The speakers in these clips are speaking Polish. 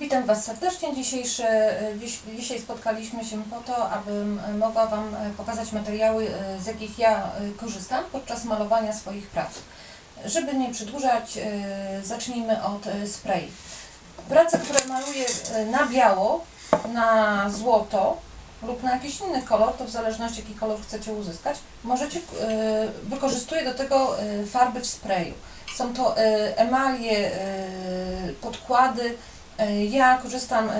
Witam Was serdecznie. Dzisiejsze, dziś, dzisiaj spotkaliśmy się po to, abym mogła Wam e, pokazać materiały, z jakich ja korzystam podczas malowania swoich prac. Żeby nie przedłużać, zacznijmy od spray. Prace, które maluję na biało, na złoto lub na jakiś inny kolor, to w zależności jaki kolor chcecie uzyskać, możecie, wykorzystuję do tego farby w sprayu. Są to emalie, podkłady, Ja korzystam e,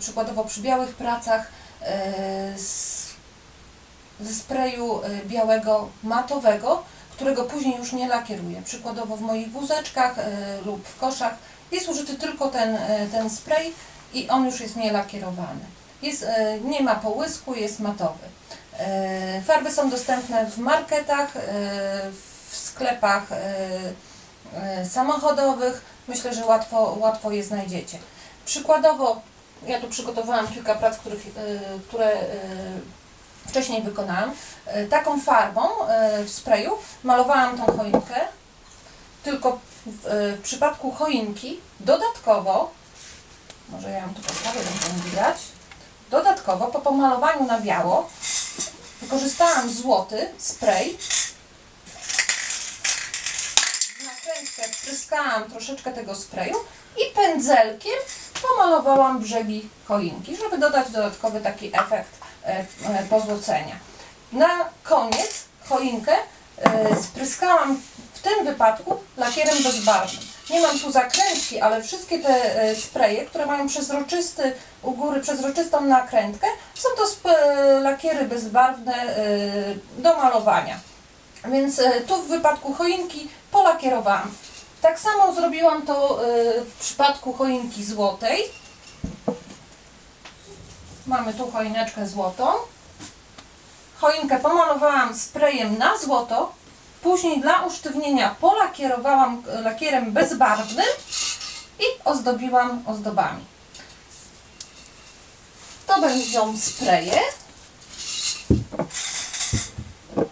przykładowo przy białych pracach e, ze sprayu e, białego matowego, którego później już nie lakieruję. Przykładowo w moich wózeczkach e, lub w koszach jest użyty tylko ten, e, ten spray i on już jest nielakierowany. Jest, e, nie ma połysku, jest matowy. E, Farby są dostępne w marketach, e, w sklepach e, e, samochodowych. Myślę, że łatwo, łatwo je znajdziecie. Przykładowo, ja tu przygotowałam kilka prac, których, y, które y, wcześniej wykonałam. Y, Taką farbą w sprayu malowałam tą choinkę, tylko w, przypadku choinki dodatkowo, może ja ją tu postawię, będzie widać, dodatkowo po pomalowaniu na biało wykorzystałam złoty spray w nakrętkę wpryskałam troszeczkę tego sprayu i pędzelkiem pomalowałam brzegi choinki, żeby dodać dodatkowy taki efekt e, e, pozłocenia. Na koniec choinkę e, spryskałam w tym wypadku lakierem bezbarwnym. Nie mam tu zakrętki, ale wszystkie te e, spraye, które mają przezroczysty u góry przezroczystą nakrętkę, są to lakiery bezbarwne do malowania. Więc tu w wypadku choinki polakierowałam. Tak samo zrobiłam to e, w przypadku choinki złotej. Mamy tu choineczkę złotą. Choinkę pomalowałam sprayem na złoto. Później dla usztywnienia polakierowałam e, lakierem bezbarwnym i ozdobiłam ozdobami. To będą spraye.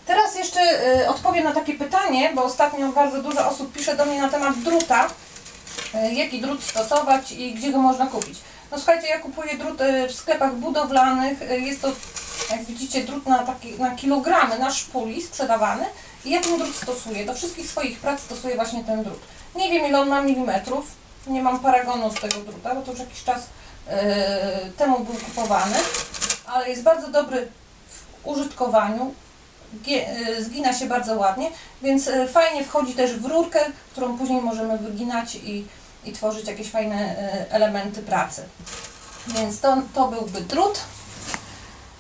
Teraz jeszcze y, odpowiem na takie pytanie, bo ostatnio bardzo dużo osób pisze do mnie na temat druta. Y, jaki drut stosować i gdzie go można kupić. No słuchajcie, ja kupuję drut y, w sklepach budowlanych. Jest to, jak widzicie, drut na, taki, na kilogramy, na szpuli sprzedawany. I ja ten drut stosuję. Do wszystkich swoich prac stosuję właśnie ten drut. Nie wiem ile on ma milimetrów. Nie mam paragonu z tego druta, bo to już jakiś czas y, temu był kupowany. Ale jest bardzo dobry w użytkowaniu zgina się bardzo ładnie, więc y, fajnie wchodzi też w rurkę, którą później możemy wyginać i, i tworzyć jakieś fajne y, elementy pracy. Więc to, to byłby drut.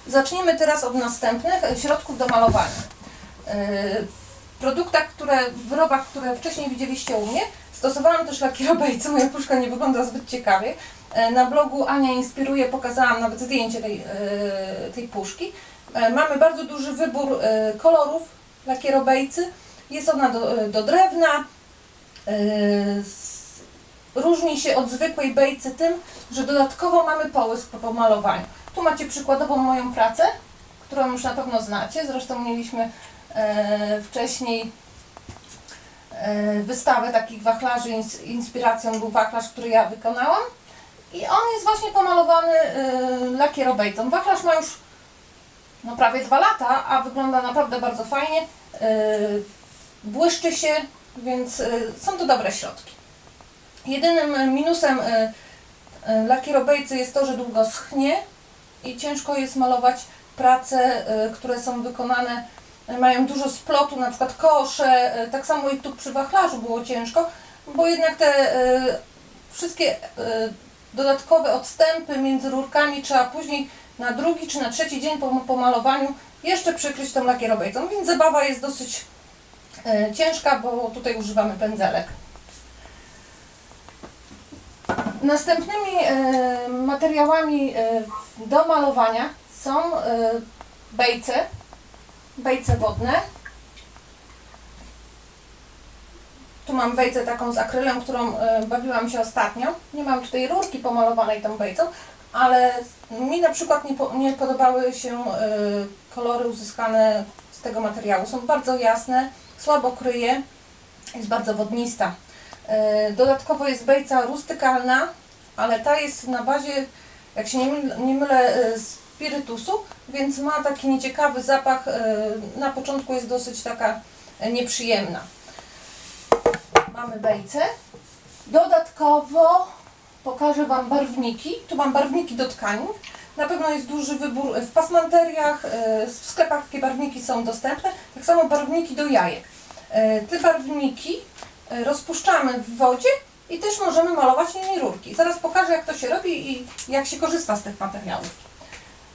Zacznijmy teraz od następnych środków do malowania. Produktach, które, wyrobach, które wcześniej widzieliście u mnie, stosowałam też lakierobejce, moja puszka nie wygląda zbyt ciekawie. Na blogu Ania Inspiruje pokazałam nawet zdjęcie tej, tej puszki. E, Mamy bardzo duży wybór e, kolorów lakierobejcy. Jest ona do, e, do drewna. Różni się od zwykłej bejcy tym, że dodatkowo mamy połysk po pomalowaniu. Tu macie przykładową moją pracę, którą już na pewno znacie. Zresztą mieliśmy wcześniej wystawę takich wachlarzy. Ins- Inspiracją był wachlarz, który ja wykonałam. I on jest właśnie pomalowany lakierobejcą. Wachlarz ma już no prawie dwa lata, a wygląda naprawdę bardzo fajnie. Yy, błyszczy się, więc yy, są to dobre środki. Jedynym minusem yy, lakierobejcy jest to, że długo schnie i ciężko jest malować prace, które są wykonane, mają dużo splotu, na przykład kosze, tak samo i tu przy wachlarzu było ciężko, bo jednak te wszystkie dodatkowe odstępy między rurkami trzeba później na drugi czy na trzeci dzień po pomalowaniu jeszcze przykryć tą lakierobejcą, więc zabawa jest dosyć e, ciężka, bo tutaj używamy pędzelek. Następnymi e, materiałami e, do malowania są e, bejce, bejce wodne. Tu mam bejcę taką z akrylem, którą e, bawiłam się ostatnio. Nie mam tutaj rurki pomalowanej tą bejcą, ale mi na przykład nie, po, nie podobały się e, kolory uzyskane z tego materiału. Są bardzo jasne, słabo kryje, jest bardzo wodnista. E, Dodatkowo jest bejca rustykalna, ale ta jest na bazie, jak się nie mylę, nie mylę spirytusu, więc ma taki nieciekawy zapach. Na początku jest dosyć taka nieprzyjemna. Mamy bejce. Dodatkowo pokażę Wam barwniki. Tu mam barwniki do tkanin. Na pewno jest duży wybór w pasmanteriach, e, w sklepach takie barwniki są dostępne. Tak samo barwniki do jajek. E, Te barwniki e, rozpuszczamy w wodzie i też możemy malować nimi rurki. Zaraz pokażę jak to się robi i jak się korzysta z tych materiałów.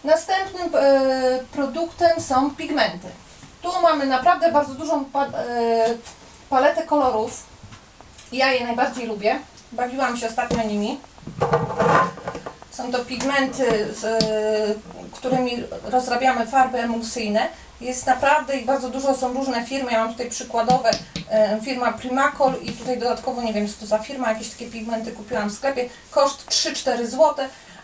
Następnym produktem są pigmenty. Tu mamy naprawdę bardzo dużą pa, paletę kolorów. Ja je najbardziej lubię. Bawiłam się ostatnio nimi. Są to pigmenty, z, którymi rozrabiamy farby emulsyjne. Jest naprawdę i bardzo dużo są różne firmy. Ja mam tutaj przykładowe e, firma Primacol i tutaj dodatkowo nie wiem co to za firma, jakieś takie pigmenty kupiłam w sklepie. Koszt 3-4 zł,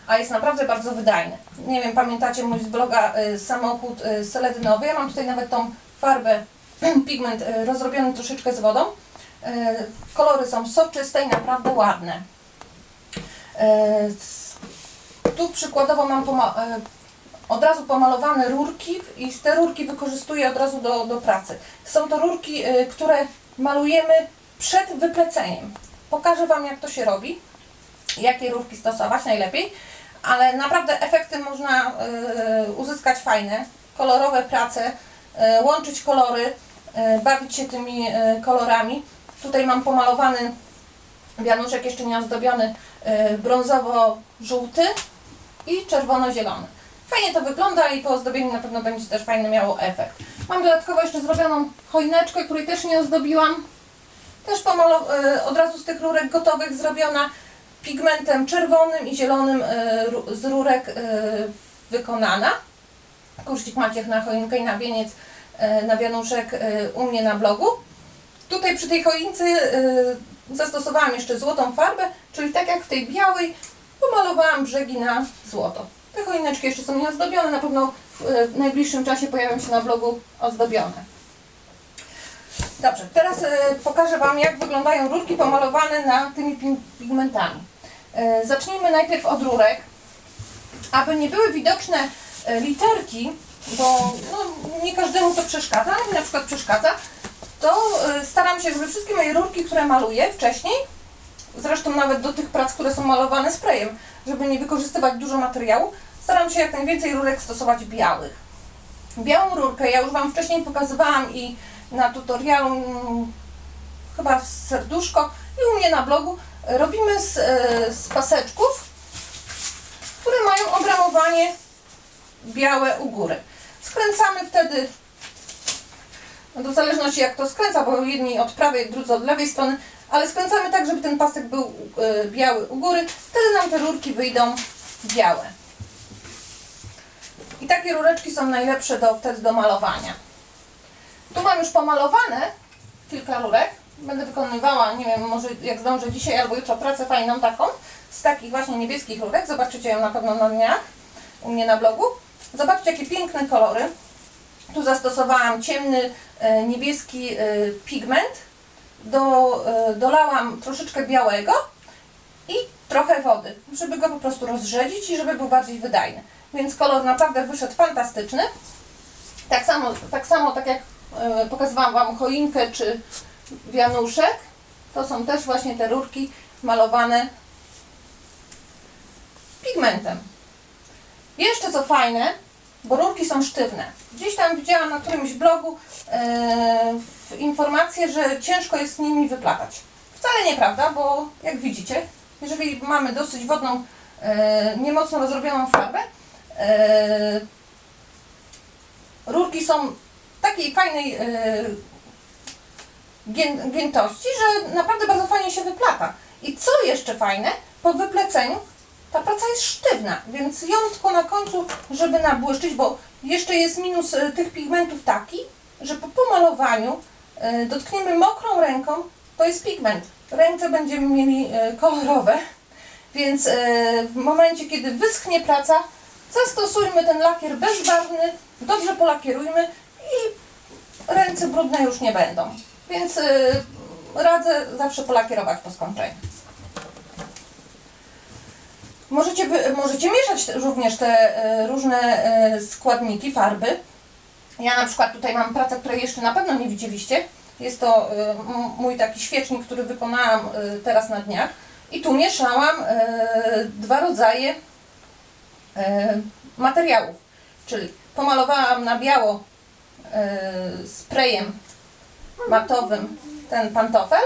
a jest naprawdę bardzo wydajny. Nie wiem, pamiętacie mój z bloga e, samochód e, seledynowy. Ja mam tutaj nawet tą farbę, pigment rozrobiony troszeczkę z wodą. E, Kolory są soczyste i naprawdę ładne. E, Tu przykładowo mam e, od razu pomalowane rurki i te rurki wykorzystuję od razu do, do pracy. Są to rurki, które malujemy przed wypleceniem. Pokażę Wam jak to się robi, jakie rurki stosować najlepiej, ale naprawdę efekty można uzyskać fajne, kolorowe prace, łączyć kolory, bawić się tymi kolorami. Tutaj mam pomalowany wianuszek jeszcze nie ozdobiony e, brązowo-żółty i czerwono-zielony. Fajnie to wygląda i po ozdobieniu na pewno będzie też fajny miało efekt. Mam dodatkowo jeszcze zrobioną choineczkę, której też nie ozdobiłam. Też e, od razu z tych rurek gotowych zrobiona pigmentem czerwonym i zielonym ru- z rurek wykonana. Kurcik Maciech na choinkę i na wieniec, na wianuszek u mnie na blogu. Tutaj przy tej choince y, zastosowałam jeszcze złotą farbę, czyli tak jak w tej białej, pomalowałam brzegi na złoto. Te choineczki jeszcze są nieozdobione, na pewno w, y, w najbliższym czasie pojawią się na blogu ozdobione. Dobrze, teraz y, pokażę Wam jak wyglądają rurki pomalowane na tymi pi- pigmentami. Zacznijmy najpierw od rurek. Aby nie były widoczne literki, bo no, nie każdemu to przeszkadza, ale mi na przykład przeszkadza, to y, staram się, żeby wszystkie moje rurki, które maluję wcześniej, zresztą nawet do tych prac, które są malowane sprayem, żeby nie wykorzystywać dużo materiału, staram się jak najwięcej rurek stosować białych. Białą rurkę ja już Wam wcześniej pokazywałam i na tutorialu chyba w serduszko i u mnie na blogu robimy z, y, z paseczków, które mają obramowanie białe u góry. Skręcamy wtedy no to w zależności jak to skręca, bo jedni od prawej, drudzy od lewej strony, ale skręcamy tak, żeby ten pasek był e, biały u góry, wtedy nam te rurki wyjdą białe. I takie rureczki są najlepsze do, wtedy do malowania. Tu mam już pomalowane kilka rurek. Będę wykonywała, nie wiem, może jak zdążę dzisiaj albo jutro pracę fajną taką, z takich właśnie niebieskich rurek. Zobaczycie ją na pewno na dniach u mnie na blogu. Zobaczcie, jakie piękne kolory. Tu zastosowałam ciemny e, niebieski e, pigment. Do, e, dolałam troszeczkę białego i trochę wody, żeby go po prostu rozrzedzić i żeby był bardziej wydajny. Więc kolor naprawdę wyszedł fantastyczny. Tak samo, tak, samo, tak jak pokazywałam Wam choinkę czy wianuszek, to są też właśnie te rurki malowane pigmentem. Jeszcze co fajne, bo rurki są sztywne. Gdzieś tam widziałam na którymś blogu e, informację, że ciężko jest nimi wyplatać. Wcale nieprawda, bo jak widzicie, jeżeli mamy dosyć wodną, e, niemocno rozrobioną farbę, e, rurki są takiej fajnej e, gię- giętości, że naprawdę bardzo fajnie się wyplata. I co jeszcze fajne, po wypleceniu ta praca jest sztywna, więc ją tylko na końcu, żeby nabłyszczyć, bo jeszcze jest minus e, tych pigmentów taki, że po pomalowaniu e, dotkniemy mokrą ręką, to jest pigment. Ręce będziemy mieli e, kolorowe, więc w momencie, kiedy wyschnie praca, zastosujmy ten lakier bezbarwny, dobrze polakierujmy i ręce brudne już nie będą. Więc radzę zawsze polakierować po skończeniu. Możecie, możecie mieszać również te e, różne e, składniki, farby. Ja na przykład tutaj mam pracę, której jeszcze na pewno nie widzieliście. Jest to e, mój taki świecznik, który wykonałam teraz na dniach. I tu mieszałam dwa rodzaje materiałów. Czyli pomalowałam na biało sprayem matowym ten pantofel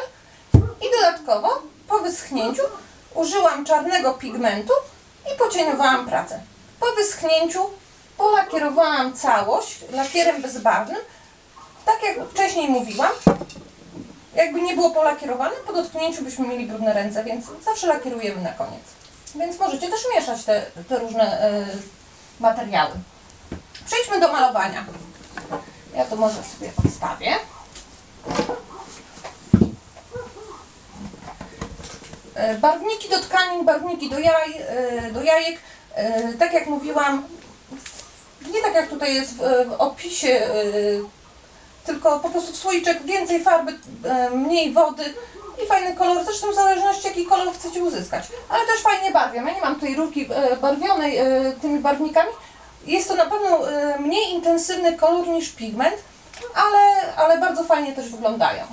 i dodatkowo po wyschnięciu użyłam czarnego pigmentu i pocieniowałam pracę. Po wyschnięciu polakierowałam całość lakierem bezbarwnym, tak jak wcześniej mówiłam. Jakby nie było polakierowane, po dotknięciu byśmy mieli brudne ręce, więc zawsze lakierujemy na koniec. Więc możecie też mieszać te, te różne e, materiały. Przejdźmy do malowania. Ja to może sobie odstawię. Barwniki do tkanin, barwniki do jaj, e, do jajek. E, Tak jak mówiłam, nie tak jak tutaj jest w, opisie, e, tylko po prostu w słoiczek więcej farby, e, mniej wody i fajny kolor, zresztą w zależności jaki kolor chcecie uzyskać. Ale też fajnie barwią. Ja nie mam tej rurki e, barwionej e, tymi barwnikami. Jest to na pewno e, mniej intensywny kolor niż pigment, ale, ale bardzo fajnie też wyglądają.